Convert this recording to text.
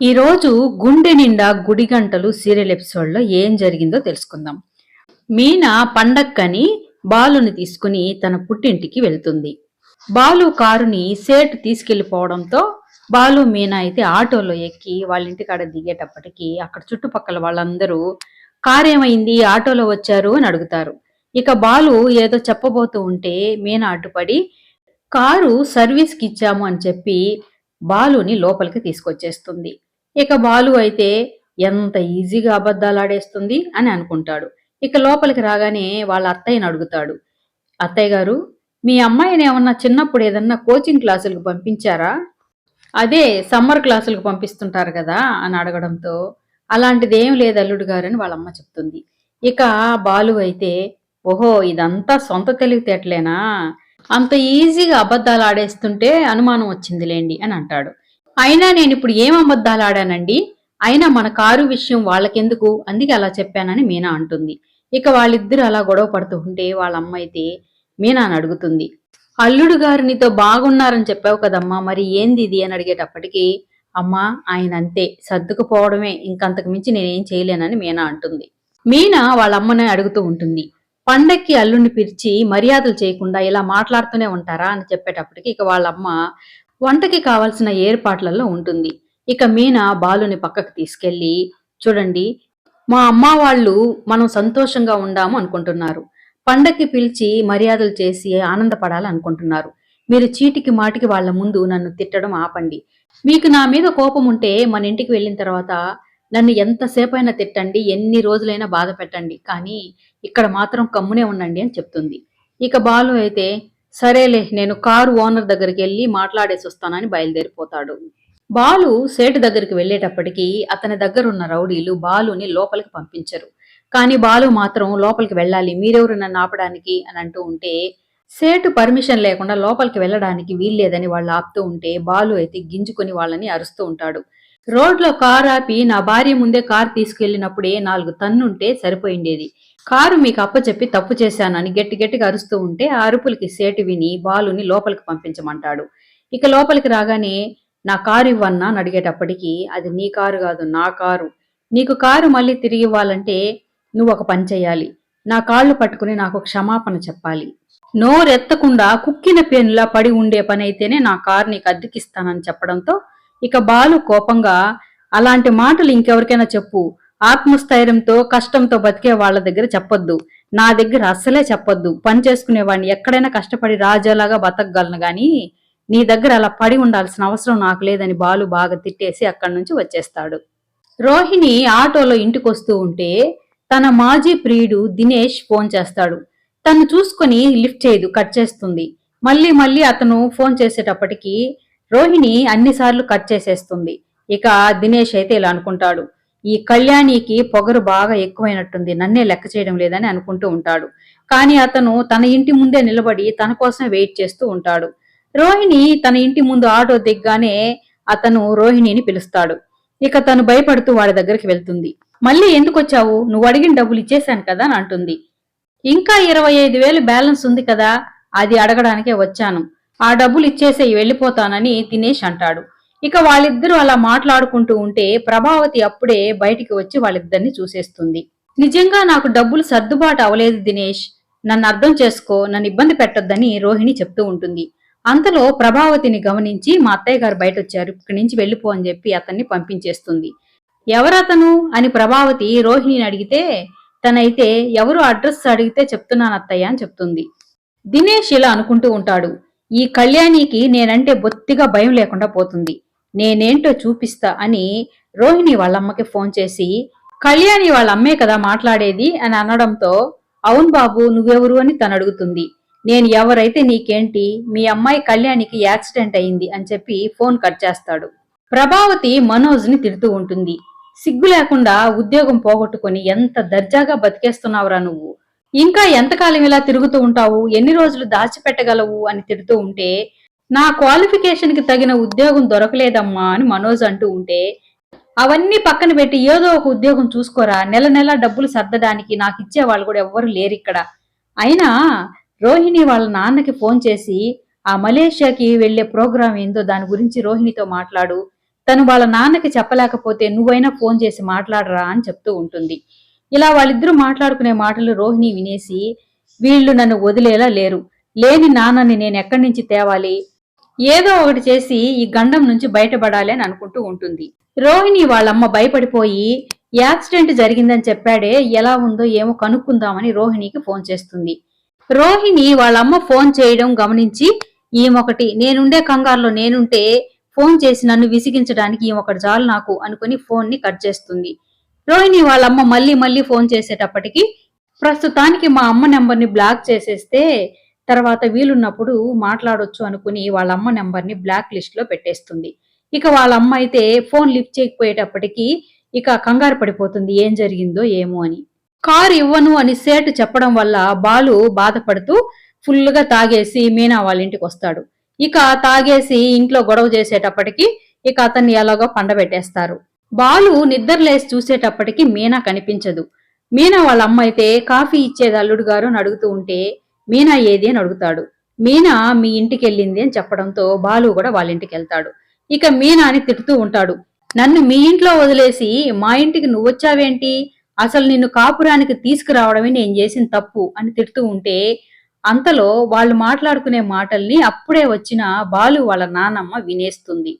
ఈరోజు గుండె నిండా గుడి గంటలు సీరియల్ ఎపిసోడ్లో ఏం జరిగిందో తెలుసుకుందాం. మీనా పండక్కని బాలుని తీసుకుని తన పుట్టింటికి వెళ్తుంది. బాలు కారుని సేట్ తీసుకెళ్ళిపోవడంతో బాలు మీనా అయితే ఆటోలో ఎక్కి వాళ్ళ ఇంటికాడ దిగేటప్పటికి అక్కడ చుట్టుపక్కల వాళ్ళందరూ కారు ఏమైంది ఆటోలో వచ్చారు? అని అడుగుతారు. ఇక బాలు ఏదో చెప్పబోతూ ఉంటే మీనా అడ్డుపడి కారు సర్వీస్కి ఇచ్చాము అని చెప్పి బాలుని లోపలికి తీసుకొచ్చేస్తుంది. ఇక బాలు అయితే ఎంత ఈజీగా అబద్ధాలు ఆడేస్తుంది అని అనుకుంటాడు. ఇక లోపలికి రాగానే వాళ్ళ అత్తయ్యని అడుగుతాడు. అత్తయ్య గారు మీ అమ్మాయిని ఏమన్నా చిన్నప్పుడు ఏదన్నా కోచింగ్ క్లాసులకు పంపించారా? అదే సమ్మర్ క్లాసులకు పంపిస్తుంటారు కదా అని అడగడంతో అలాంటిది ఏం లేదు అల్లుడు గారు అని వాళ్ళ అమ్మ చెప్తుంది. ఇక బాలు అయితే ఓహో ఇదంతా సొంత తెలివితేటలేనా? అంత ఈజీగా అబద్ధాలు ఆడేస్తుంటే అనుమానం వచ్చిందిలేండి అని అంటాడు. అయినా నేను ఇప్పుడు ఏం అబద్ధాలు ఆడానండి? అయినా మన కారు విషయం వాళ్ళకెందుకు? అందుకే అలా చెప్పానని మీనా అంటుంది. ఇక వాళ్ళిద్దరు అలా గొడవ పడుతూ ఉంటే వాళ్ళ అమ్మ అయితే మీనాని అడుగుతుంది. అల్లుడు గారు నీతో బాగున్నారని చెప్పావు కదమ్మా మరి ఏంది ఇది అని అడిగేటప్పటికీ అమ్మా ఆయన అంతే సర్దుకుపోవడమే ఇంకంతకు మించి నేనేం చేయలేనని మీనా అంటుంది. మీనా వాళ్ళ అమ్మని అడుగుతూ ఉంటుంది. పండక్కి అల్లుడిని పిలిచి మర్యాదలు చేయకుండా ఇలా మాట్లాడుతూనే ఉంటారా అని చెప్పేటప్పటికి ఇక వాళ్ళ అమ్మ వంటకి కావాల్సిన ఏర్పాట్లలో ఉంటుంది. ఇక మీనా బాలుని పక్కకు తీసుకెళ్ళి చూడండి మా అమ్మ వాళ్ళు మనం సంతోషంగా ఉండాము అనుకుంటున్నారు. పండక్కి పిలిచి మర్యాదలు చేసి ఆనందపడాలనుకుంటున్నారు. మీరు చీటికి మాటికి వాళ్ళ ముందు నన్ను తిట్టడం ఆపండి. మీకు నా మీద కోపం ఉంటే మన ఇంటికి వెళ్ళిన తర్వాత నన్ను ఎంతసేపైనా తిట్టండి ఎన్ని రోజులైనా బాధ పెట్టండి. కానీ ఇక్కడ మాత్రం కమ్మునే ఉండండి అని చెప్తుంది. ఇక బాలు అయితే సరేలే నేను కారు ఓనర్ దగ్గరికి వెళ్ళి మాట్లాడేసి వస్తానని బయలుదేరిపోతాడు. బాలు సేటు దగ్గరికి వెళ్ళేటప్పటికి అతని దగ్గర ఉన్న రౌడీలు బాలుని లోపలికి పంపించరు. కానీ బాలు మాత్రం లోపలికి వెళ్ళాలి మీరెవరు నన్ను ఆపడానికి అని అంటూ ఉంటే సేటు పర్మిషన్ లేకుండా లోపలికి వెళ్ళడానికి వీల్లేదని వాళ్ళు ఆపుతూ ఉంటే బాలు అయితే గింజుకొని వాళ్ళని అరుస్తూ ఉంటాడు. రోడ్లో కారు ఆపి నా భార్య ముందే కారు తీసుకెళ్ళినప్పుడే నాలుగు తన్నుంటే సరిపోయిండేది. కారు మీకు అప్పచెప్పి తప్పు చేశానని గట్టి గట్టిగా అరుస్తూ ఉంటే ఆ అరుపులకి సేటు విని బాలుని లోపలికి పంపించమంటాడు. ఇక లోపలికి రాగానే నా కారు ఇవ్వన్నా? అని అడిగేటప్పటికి అది నీ కారు కాదు నా కారు. నీకు కారు మళ్ళీ తిరిగి ఇవ్వాలంటే నువ్వు ఒక పని చేయాలి నా కాళ్ళు పట్టుకుని నాకు క్షమాపణ చెప్పాలి. నోరెత్తకుండా కుక్కిన పెన్లా పడి ఉండే పని అయితేనే నా కారు నీకు అద్దెకిస్తానని చెప్పడంతో ఇక బాలు కోపంగా అలాంటి మాటలు ఇంకెవరికైనా చెప్పు. ఆత్మస్థైర్యంతో కష్టంతో బతికే వాళ్ళ దగ్గర చెప్పొద్దు. నా దగ్గర అస్సలే చెప్పొద్దు. పని చేసుకునేవాడిని ఎక్కడైనా కష్టపడి రాజాలాగా బతకగలను గాని నీ దగ్గర అలా పడి ఉండాల్సిన అవసరం నాకు లేదని బాలు బాగా తిట్టేసి అక్కడి నుంచి వచ్చేస్తాడు. రోహిణి ఆటోలో ఇంటికొస్తూ ఉంటే తన మాజీ ప్రియుడు దినేష్ ఫోన్ చేస్తాడు. తను చూసుకొని లిఫ్ట్ చేయదు కట్ చేస్తుంది. మళ్ళీ మళ్ళీ అతను ఫోన్ చేసేటప్పటికి రోహిణి అన్నిసార్లు కట్ చేసేస్తుంది. ఇక దినేష్ అయితే ఇలా అనుకుంటాడు. ఈ కళ్యాణికి పొగరు బాగా ఎక్కువైనట్టుంది. నన్నే లెక్క చేయడం లేదని అనుకుంటూ ఉంటాడు. కానీ అతను తన ఇంటి ముందే నిలబడి తన కోసం వెయిట్ చేస్తూ ఉంటాడు. రోహిణి తన ఇంటి ముందు ఆటో దిగ్గానే అతను రోహిణిని పిలుస్తాడు. ఇక తను భయపడుతూ వాడి దగ్గరికి వెళ్తుంది. మళ్ళీ ఎందుకు వచ్చావు నువ్వు అడిగిన డబ్బులు ఇచ్చేశాను కదా అని అంటుంది. ఇంకా ఇరవై ఐదు వేలు బ్యాలెన్స్ ఉంది కదా? అది అడగడానికే వచ్చాను. ఆ డబ్బులు ఇచ్చేసే వెళ్ళిపోతానని దినేష్ అంటాడు. ఇక వాళ్ళిద్దరూ అలా మాట్లాడుకుంటూ ఉంటే ప్రభావతి అప్పుడే బయటికి వచ్చి వాళ్ళిద్దరిని చూసేస్తుంది. నిజంగా నాకు డబ్బులు సర్దుబాటు అవలేదు దినేష్. నన్ను అర్థం చేసుకో నన్ను ఇబ్బంది పెట్టొద్దని రోహిణి చెప్తూ ఉంటుంది. అంతలో ప్రభావతిని గమనించి మా అత్తయ్య గారు బయట వచ్చారు ఇక్కడి నుంచి వెళ్ళిపో అని చెప్పి అతన్ని పంపించేస్తుంది. ఎవరతను? అని ప్రభావతి రోహిణిని అడిగితే తనైతే ఎవరు అడ్రస్ అడిగితే చెప్తున్నాను అత్తయ్య అని చెప్తుంది. దినేష్ ఇలా అనుకుంటూ ఉంటాడు. ఈ కళ్యాణికి నేనంటే బొత్తిగా భయం లేకుండా పోతుంది. నేనేంటో చూపిస్తా అని రోహిణి వాళ్ళమ్మకి ఫోన్ చేసి కళ్యాణి వాళ్ళ అమ్మే కదా మాట్లాడేది? అని అనడంతో అవును బాబు నువ్వెవరు? అని తను అడుగుతుంది. నేను ఎవరైతే నీకేంటి? మీ అమ్మాయి కళ్యాణికి యాక్సిడెంట్ అయింది అని చెప్పి ఫోన్ కట్ చేస్తాడు. ప్రభావతి మనోజ్ని తిడుతూ ఉంటుంది. సిగ్గు లేకుండా ఉద్యోగం పోగొట్టుకుని ఎంత దర్జాగా బతికేస్తున్నావురా నువ్వు? ఇంకా ఎంతకాలం ఇలా తిరుగుతూ ఉంటావు? ఎన్ని రోజులు దాచిపెట్టగలవు? అని తిడుతూ ఉంటే నా క్వాలిఫికేషన్కి తగిన ఉద్యోగం దొరకలేదమ్మా అని మనోజ్ అంటూ ఉంటే అవన్నీ పక్కన పెట్టి ఏదో ఒక ఉద్యోగం చూసుకోరా? నెల నెల డబ్బులు సర్దడానికి నాకు ఇచ్చే వాళ్ళు కూడా ఎవ్వరు లేరు ఇక్కడ. అయినా రోహిణి వాళ్ళ నాన్నకి ఫోన్ చేసి ఆ మలేషియాకి వెళ్ళే ప్రోగ్రాం ఏందో దాని గురించి రోహిణితో మాట్లాడు. తను వాళ్ళ నాన్నకి చెప్పలేకపోతే నువ్వైనా ఫోన్ చేసి మాట్లాడరా? అని చెప్తూ ఉంటుంది. ఇలా వాళ్ళిద్దరూ మాట్లాడుకునే మాటలు రోహిణి వినేసి వీళ్ళు నన్ను వదిలేలా లేరు. లేని నాన్నని నేను ఎక్కడి నుంచి తేవాలి? ఏదో ఒకటి చేసి ఈ గండం నుంచి బయటపడాలి అని అనుకుంటూ ఉంటుంది. రోహిణి వాళ్ళమ్మ భయపడిపోయి యాక్సిడెంట్ జరిగిందని చెప్పాడే ఎలా ఉందో ఏమో కనుక్కుందామని రోహిణికి ఫోన్ చేస్తుంది. రోహిణి వాళ్ళమ్మ ఫోన్ చేయడం గమనించి ఈమొకటి నేనుండే కంగారులో నేనుంటే ఫోన్ చేసి నన్ను విసిగించడానికి ఈమొకటి చాలు నాకు అనుకుని ఫోన్ని కట్ చేస్తుంది. రోహిణి వాళ్ళమ్మ మళ్ళీ మళ్ళీ ఫోన్ చేసేటప్పటికి ప్రస్తుతానికి మా అమ్మ నెంబర్ని బ్లాక్ చేసేస్తే తర్వాత వీలున్నప్పుడు మాట్లాడొచ్చు అనుకుని వాళ్ళ అమ్మ నెంబర్ని బ్లాక్ లిస్ట్లో పెట్టేస్తుంది. ఇక వాళ్ళ అమ్మ అయితే ఫోన్ లిఫ్ట్ చేయకపోయేటప్పటికి ఇక కంగారు పడిపోతుంది ఏం జరిగిందో ఏమో అని. కారు ఇవ్వను అని సేటు చెప్పడం వల్ల బాలు బాధపడుతూ ఫుల్గా తాగేసి మీనా వాళ్ళ ఇంటికి వస్తాడు. ఇక తాగేసి ఇంట్లో గొడవ చేసేటప్పటికి ఇక అతన్ని ఎలాగో పండబెట్టేస్తారు. బాలు నిద్రలేసి చూసేటప్పటికి మీనా కనిపించదు. మీనా వాళ్ళ అమ్మ అయితే కాఫీ ఇచ్చేది అల్లుడు గారు అని అడుగుతూ ఉంటే మీనా ఏది? అని అడుగుతాడు. మీనా మీ ఇంటికి వెళ్ళింది అని చెప్పడంతో బాలు కూడా వాళ్ళ ఇంటికి వెళ్తాడు. ఇక మీనాని తిడుతూ ఉంటాడు. నన్ను మీ ఇంట్లో వదిలేసి మా ఇంటికి నువ్వొచ్చావేంటి అసలు నిన్ను కాపురానికి తీసుకురావడమే నేను చేసిన తప్పు అని తిడుతూ ఉంటే అంతలో వాళ్ళు మాట్లాడుకునే మాటల్ని అప్పుడే వచ్చిన బాలు వాళ్ళ నానమ్మ వినేస్తుంది.